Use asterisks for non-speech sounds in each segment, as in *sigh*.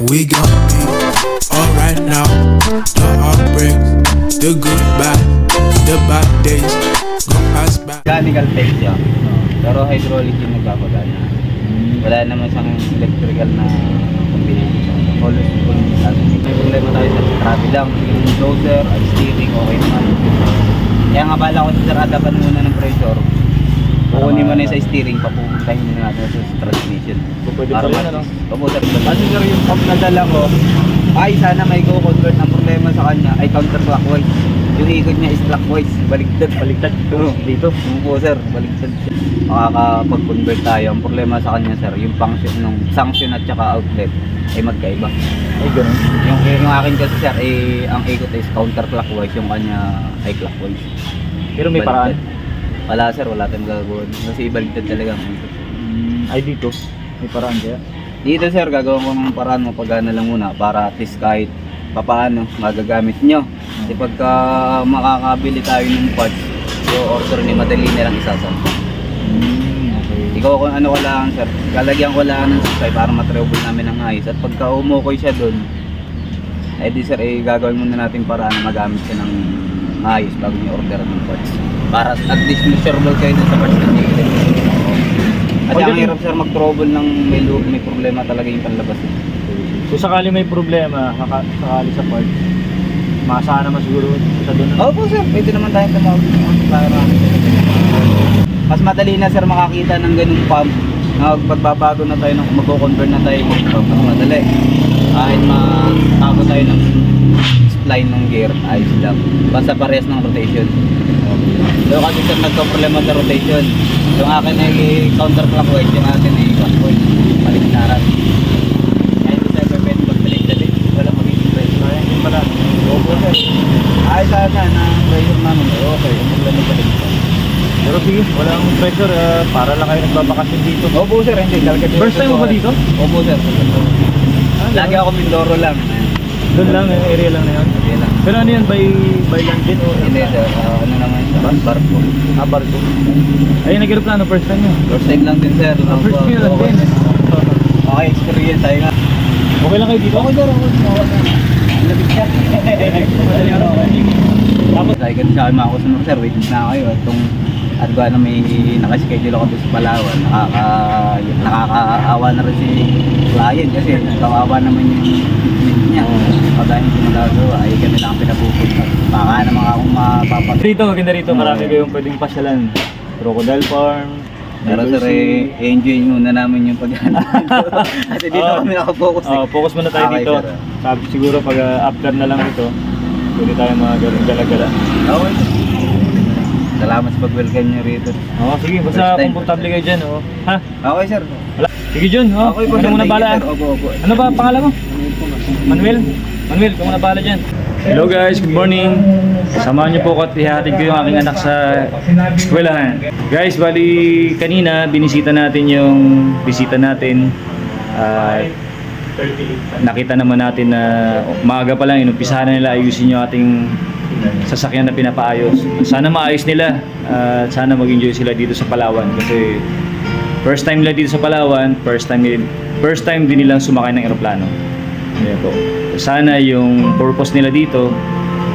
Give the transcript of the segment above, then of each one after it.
We gon' be alright now. The heartbreaks, the goodbye, the bad days gon' pass by. Mechanical tech siya. Pero hydraulic yung nagpapadala. Wala naman siyang electrical na combination. Always full natin. May problema tayo sa travel lang. Yung dozer steering, okay naman. Kaya nga bala ko sa sarada pa muna ng pressure. Kukunin mo na yung sa steering, papupuntahin mo na natin sa transmission. Pwede pa rin, ano? Opo, sir. Kasi sir, yung pump na dala ko, ay sana may go-convert. Ang problema sa kanya ay counterclockwise. Yung ikot niya is clockwise. Baligtad. Baliktad Oo. *laughs* dito. Opo sir, baliktad siya. Makakapag-convert tayo. Ang problema sa kanya sir, yung function ng sanction at saka outlet ay magkaiba. Ay, ganun. Yung, yung akin kasi sir, eh, ang ikot is counterclockwise, yung kanya ay clockwise. Pero may paraan. Wala sir, wala tayong gagawin. Kasi baliktad talaga ang ikot. Mm, ay, dito. May paraan kaya. Dito sir, gagawin ko ng paraan mo pagana lang muna para at least kahit papaano magagamit nyo. Kasi pagka makakabili tayo ng parts, yung order ni madali nilang isasampa. Mm, okay. Ikaw kung ano ko lang sir, lalagyan ko lang ng supply para matrouble namin ng ayos. At pagka umukoy siya doon, eh di sir, eh, gagawin muna natin paraan magamit siya ng ayos bago niyo order ng parts. Para at least miserable kayo dun sa na niyo. At Pwede ang hirap sir mag-trouble ng may, lu- may problema talaga yung panlabas. eh. Kung sakali may problema, kaka- sakali sa part, maasahan naman siguro sa doon. Oo po sir, pwede naman tayo tumawag para mas madali na sir makakita ng ganung pump na pagbabago na tayo ng magko-convert na tayo ng pump mas madali kahit matago tayo ng spline ng gear ayos lang basta parehas ng rotation so kasi sir nagka-problema sa rotation yung akin ay counterclockwise yung akin ay clockwise baliktaran kaya hindi tayo pwede magbaliktad eh wala magiging pressure Kaya hindi pala. Opo sir. Ay sana na pressure namin eh, okay. Ang problema pa rin. Pero sige, walang pressure. ah, para lang kayo nagbabakasyon dito. Opo sir, hindi. First time mo ba dito? Opo sir. Lagi ako Mindoro lang. Doon lang, yung area lang na yun. Hindi lang. Pero ano yan, by, by land din? Hindi sir, Ah, ano naman? Barko. Ah, barko. Ay, nag-aeroplano first time nyo. First time lang din sir. Ah, first time lang din. Okay, experience tayo nga. Okay lang kayo dito? Okay sir, Labit siya. Tapos, ka sa akin mga customer sir, wait na kayo. Itong at ba na may nakaschedule ako sa Palawan, nakaka, nakakaawa na rin si client kasi kawawa naman yung niya. Pag hindi magagawa, ay kami lang ang pinapupunta. Baka naman akong mapapag... Dito, maganda rito. Marami Oo. kayong pwedeng pasyalan. Crocodile Farm. Pero sir, eh, enjoy muna namin yung paghanap *laughs* dito. Kasi dito Oo. kami nakapokus eh. Oh, focus muna tayo Okay, dito. sir. Sabi siguro pag ah, after na lang ito, pwede tayo mga ganun gala-gala. Okay. Salamat sa pag-welcome niyo rito. Oo, sige, First basta komportable kayo dyan, oh. Ha? Okay sir. Wala. Sige, Jun, oh. Okay po ano sir. muna bala? sir. Opo, opo. Ano ba pangalan mo? Manuel? Manuel, kung muna bala dyan. Hello guys, good morning. Samahan niyo po ko at ihatid ko yung aking anak sa eskwelahan. Guys, bali kanina binisita natin yung bisita natin. At nakita naman natin na maaga pa lang inumpisahan na nila ayusin yung ating sasakyan na pinapaayos. Sana maayos nila at sana mag-enjoy sila dito sa Palawan kasi first time nila dito sa Palawan, first time first time din nilang sumakay ng eroplano. Ayan po. Sana yung purpose nila dito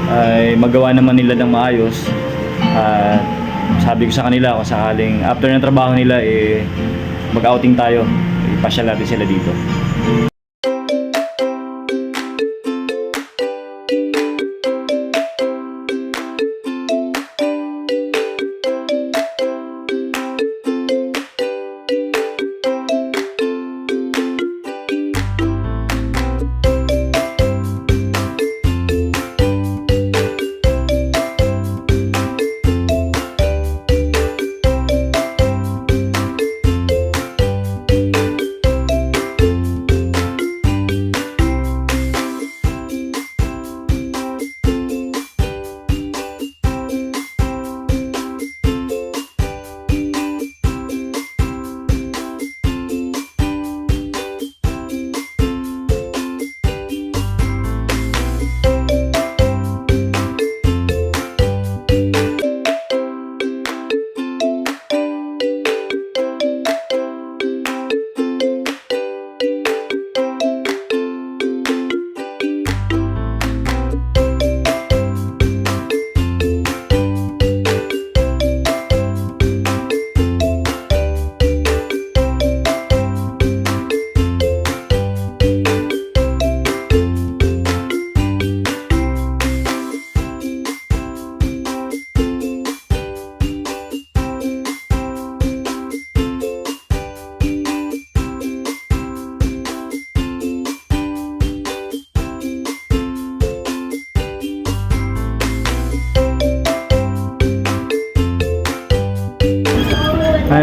ay magawa naman nila ng maayos. At sabi ko sa kanila kung sakaling after ng trabaho nila eh mag-outing tayo. Ipasyal natin sila dito.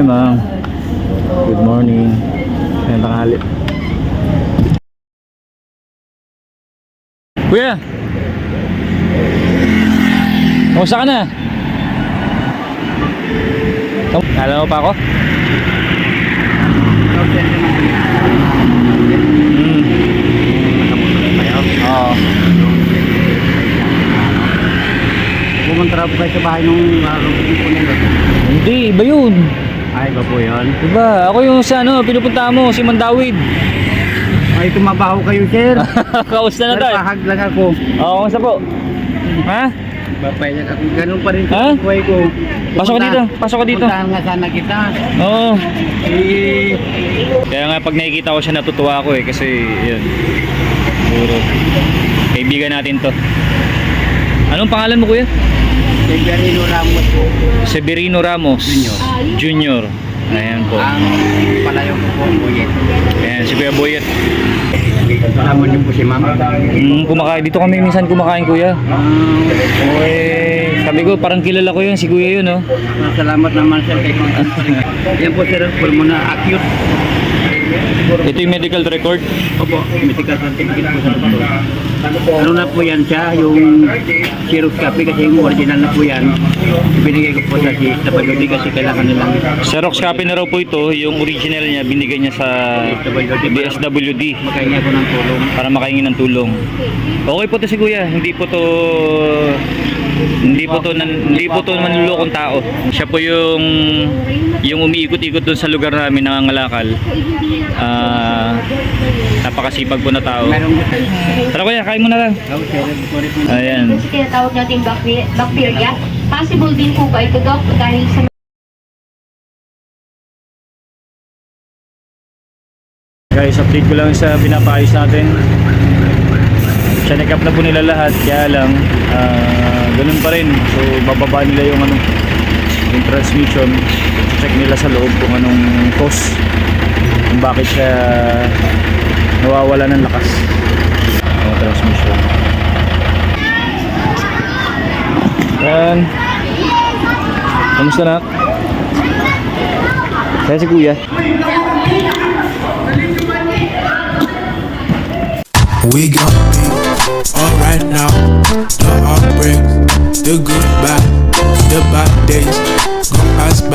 Hi, ma'am. Good morning. Ayan, tanghali. Kuya! Kamusta ka na? Kala mo pa ako? Hmm. Oo. Pumunta po kayo sa bahay nung araw po nila. Hindi, iba yun. Ay, ba po yun? Diba? Ako yung sa ano, pinupunta mo, si Mandawid. Ay, tumabaho kayo, sir. *laughs* Kamusta na tayo? pahag lang ako. Oo, kamusta po? Ha? Papayag ako. Ganun pa rin Ha? buhay ko. Pasok ka dito, pasok ka dito. Puntahan nga sana kita. Oo. Eh, Kaya nga pag nakikita ko siya natutuwa ako eh kasi yun. Puro. Kaibigan natin to. Anong pangalan mo kuya? Garino Ramos po. Severino Ramos. Junior. Junior. Ayan po. Ang palayo ko po, Buyet. Ayan si Kuya Boyet. Kasama niyo po si Mama. Mm, kumakain dito kami minsan kumakain kuya. Ah, Eh, sabi ko parang kilala ko yun si kuya yun oh. salamat naman sir kay Yan po sir, full mo na acute. Ito yung medical record. Opo, medical certificate po sa doktor. Ano na po yan siya, yung Xerox copy kasi yung original na po yan. Binigay ko po sa DSWD kasi kailangan nilang Xerox copy na raw po ito, yung original niya binigay niya sa DSWD makahingi ko ng tulong. para makahingi ng tulong. Okay po to si kuya, hindi po to hindi po to nan, hindi po to manlulokong tao. Siya po yung yung umiikot-ikot doon sa lugar namin nangangalakal. Ah, napakasipag po na tao. Tara kuya, kain mo na lang. Ayan. Kasi tinatawag natin bacteria. Possible din po ba ito, Doc, dahil sa Guys, update ko lang sa pinapaayos natin. Check up na po nila lahat, kaya lang ah, ganun pa rin. So bababa nila yung ano yung transmission. Check nila sa loob kung anong cause kung bakit siya nawawala ng lakas ang transmission. Yan. Kamusta na? Kaya si kuya. We gon' be alright now. The heartbreaks, the goodbye, the bad days gon' pass by.